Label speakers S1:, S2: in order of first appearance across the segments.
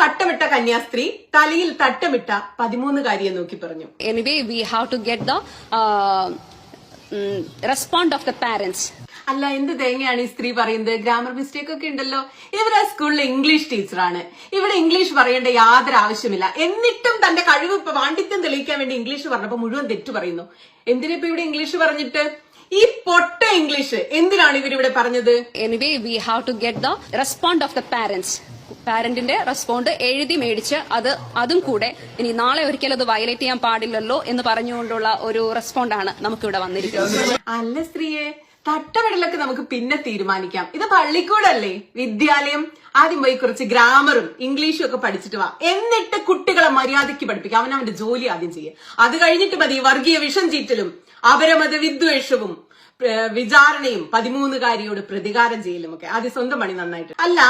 S1: തട്ടമിട്ട കന്യാസ്ത്രീ തലയിൽ തട്ടമിട്ട പതിമൂന്നുകാരിയെ നോക്കി പറഞ്ഞു.
S2: Anyway we have to get the respond of the parents
S1: അല്ല എന്ത് തേങ്ങയാണ് ഈ സ്ത്രീ പറയുന്നത്? ഗ്രാമർ മിസ്റ്റേക്ക് ഒക്കെ ഉണ്ടല്ലോ. ഇവർ ആ സ്കൂളിലെ ഇംഗ്ലീഷ് ടീച്ചറാണ് ഇവിടെ ഇംഗ്ലീഷ് പറയേണ്ട യാതൊരു ആവശ്യമില്ല. എന്നിട്ടും തന്റെ കഴിവ് ഇപ്പൊ പാണ്ഡിത്യം തെളിയിക്കാൻ വേണ്ടി ഇംഗ്ലീഷ് പറഞ്ഞപ്പോ മുഴുവൻ തെറ്റു പറയുന്നു. എന്തിനാ ഇവിടെ ഇംഗ്ലീഷ് പറഞ്ഞിട്ട്? ഈ പൊട്ട ഇംഗ്ലീഷ് എന്തിനാണ് ഇവരിവിടെ പറഞ്ഞത്?
S2: Anyway we have to get the respond of the parents. പാരന്റിന്റെ റെസ്പോണ്ട് എഴുതി മേടിച്ച് അത് അതും കൂടെ ഇനി നാളെ ഒരിക്കലും അത് വയലേറ്റ് ചെയ്യാൻ പാടില്ലല്ലോ എന്ന് പറഞ്ഞുകൊണ്ടുള്ള ഒരു റെസ്പോണ്ടാണ് നമുക്കിവിടെ വന്നിരിക്കുന്നത്.
S1: അല്ല സ്ത്രീയെ തട്ടമിടലൊക്കെ നമുക്ക് പിന്നെ തീരുമാനിക്കാം. ഇത് പള്ളിക്കൂടല്ലേ? വിദ്യാലയം ആദ്യം പോയി കുറച്ച് ഗ്രാമറും ഇംഗ്ലീഷും ഒക്കെ പഠിച്ചിട്ട് വാ. എന്നിട്ട് കുട്ടികളെ മര്യാദയ്ക്ക് പഠിപ്പിക്കാം. അവൻ അവന്റെ ജോലി ആദ്യം ചെയ്യുക അത് കഴിഞ്ഞിട്ട് മതി വർഗീയ വിഷം ചീറ്റലും അപരമത വിദ്വേഷവും. വിചാരണയും പതിമൂന്നുകാരിയോട് പ്രതികാരം ചെയ്യലും ഒക്കെ ആദ്യം സ്വന്തം പണി നന്നായിട്ട്. അല്ല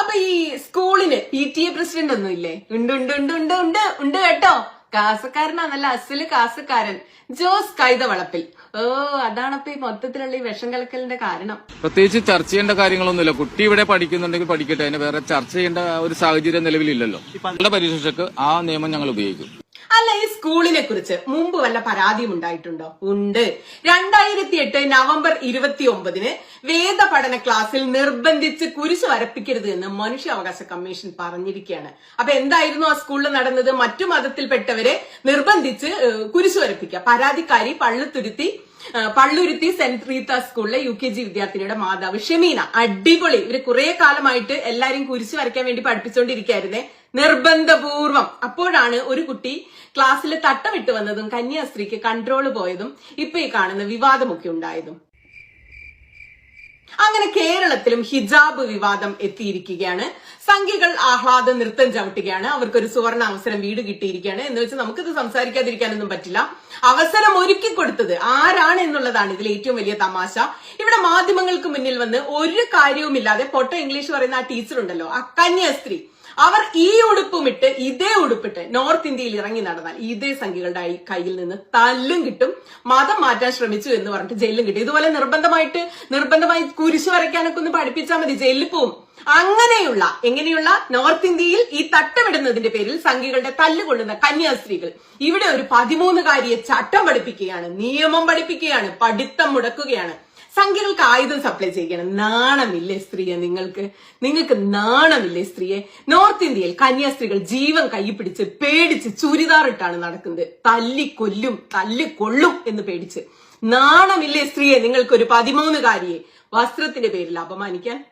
S1: അപ്പൊ ഈ സ്കൂളിന് പി ടി എ പ്രസിഡന്റ് ഒന്നും ഇല്ലേ? ഉണ്ട് ഉണ്ട് ഉണ്ട് ഉണ്ട് ഉണ്ട് ഉണ്ട് കേട്ടോ. കാസക്കാരനാ നല്ല അസൽ കാസക്കാരൻ. ജോസ് കൈത വളപ്പിൽ ഓ അതാണപ്പോ ഈ മൊത്തത്തിലുള്ള ഈ വിഷം കലക്കലിന്റെ കാരണം.
S3: പ്രത്യേകിച്ച് ചർച്ച ചെയ്യേണ്ട കാര്യങ്ങളൊന്നുമില്ല. കുട്ടി ഇവിടെ പഠിക്കുന്നുണ്ടെങ്കിൽ പഠിക്കട്ടെ. അതിന് വേറെ ചർച്ച ചെയ്യേണ്ട ഒരു സാഹചര്യം നിലവിലില്ലല്ലോ. പല പരീക്ഷയ്ക്ക് ആ നിയമം ഞങ്ങൾ ഉപയോഗിക്കും.
S1: അല്ല ഈ സ്കൂളിനെ കുറിച്ച് മുമ്പ് വല്ല പരാതിയും ഉണ്ടായിട്ടുണ്ടോ? ഉണ്ട്. രണ്ടായിരത്തി എട്ട് നവംബർ ഇരുപത്തി ഒമ്പതിന് വേദ പഠന ക്ലാസ്സിൽ നിർബന്ധിച്ച് കുരിശ് വരപ്പിക്കരുത് എന്ന് മനുഷ്യാവകാശ കമ്മീഷൻ പറഞ്ഞിരിക്കുകയാണ്. അപ്പൊ എന്തായിരുന്നു ആ സ്കൂളിൽ നടന്നത്? മറ്റു മതത്തിൽപ്പെട്ടവരെ നിർബന്ധിച്ച് കുരിശ് വരപ്പിക്കുക. പരാതിക്കാരി പള്ളുത്തുരുത്തി പള്ളുരുത്തി സെന്റ് റീത്ത സ്കൂളിലെ യു കെ ജി വിദ്യാർത്ഥിനിയുടെ മാതാവ് ഷെമീന. അടിപൊളി. ഇവർ കുറെ കാലമായിട്ട് എല്ലാരും കുരിശ് വരയ്ക്കാൻ വേണ്ടി പഠിപ്പിച്ചുകൊണ്ടിരിക്കുകയായിരുന്നേ നിർബന്ധപൂർവം. അപ്പോഴാണ് ഒരു കുട്ടി ക്ലാസ്സിൽ തട്ടമിട്ട് വന്നതും കന്യാസ്ത്രീക്ക് കൺട്രോൾ പോയതും ഇപ്പൊ ഈ കാണുന്ന വിവാദമൊക്കെ ഉണ്ടായതും. അങ്ങനെ കേരളത്തിലും ഹിജാബ് വിവാദം എത്തിയിരിക്കുകയാണ്. സംഖ്യകൾ ആഹ്ലാദ നൃത്തം ചവിട്ടുകയാണ്. അവർക്കൊരു സുവർണ അവസരം വീട് കിട്ടിയിരിക്കുകയാണ്. എന്ന് വെച്ച് നമുക്കിത് സംസാരിക്കാതിരിക്കാനൊന്നും പറ്റില്ല. അവസരം ഒരുക്കി കൊടുത്തത് ആരാണ് എന്നുള്ളതാണ് ഇതിൽ ഏറ്റവും വലിയ തമാശ. ഇവിടെ മാധ്യമങ്ങൾക്ക് മുന്നിൽ വന്ന് ഒരു കാര്യവുമില്ലാതെ പൊട്ട ഇംഗ്ലീഷ് പറയുന്ന ആ ടീച്ചർ ഉണ്ടല്ലോ ആ കന്യാസ്ത്രീ. അവർ ഈ ഉടുപ്പുമിട്ട് ഇതേ ഉടുപ്പിട്ട് നോർത്ത് ഇന്ത്യയിൽ ഇറങ്ങി നടന്നാൽ ഇതേ സംഖ്യകളുടെ കയ്യിൽ നിന്ന് തല്ലും കിട്ടും. മതം മാറ്റാൻ ശ്രമിച്ചു എന്ന് പറഞ്ഞിട്ട് ജയിലും കിട്ടും. ഇതുപോലെ നിർബന്ധമായിട്ട് നിർബന്ധമായി കുരിശ് വരയ്ക്കാനൊക്കെ ഒന്ന് പഠിപ്പിച്ചാൽ മതി ജയിലിൽ പോവും. അങ്ങനെയുള്ള എങ്ങനെയുള്ള നോർത്ത് ഇന്ത്യയിൽ ഈ തട്ടമിടുന്നതിന്റെ പേരിൽ സംഖ്യകളുടെ തല്ലുകൊള്ളുന്ന കന്യാസ്ത്രീകൾ ഇവിടെ ഒരു പതിമൂന്നുകാരിയെ ചട്ടം പഠിപ്പിക്കുകയാണ് നിയമം പഠിപ്പിക്കുകയാണ് പഠിത്തം മുടക്കുകയാണ്. സംഖ്യകൾക്ക് ആയുധം സപ്ലൈ ചെയ്യണം നാണമില്ലേ സ്ത്രീയെ നിങ്ങൾക്ക്? നിങ്ങൾക്ക് നാണമില്ലേ സ്ത്രീയെ? നോർത്ത് ഇന്ത്യയിൽ കന്യാസ്ത്രീകൾ ജീവൻ കൈപ്പിടിച്ച് പേടിച്ച് ചുരിദാറിട്ടാണ് നടക്കുന്നത്. തല്ലി കൊല്ലും തല്ലിക്കൊല്ലും തല്ലിക്കൊള്ളും എന്ന് പേടിച്ച്. നാണമില്ലേ സ്ത്രീയെ? നിങ്ങൾക്ക് ഒരു പതിമൂന്നുകാരിയെ വസ്ത്രത്തിന്റെ പേരിൽ അപമാനിക്കാൻ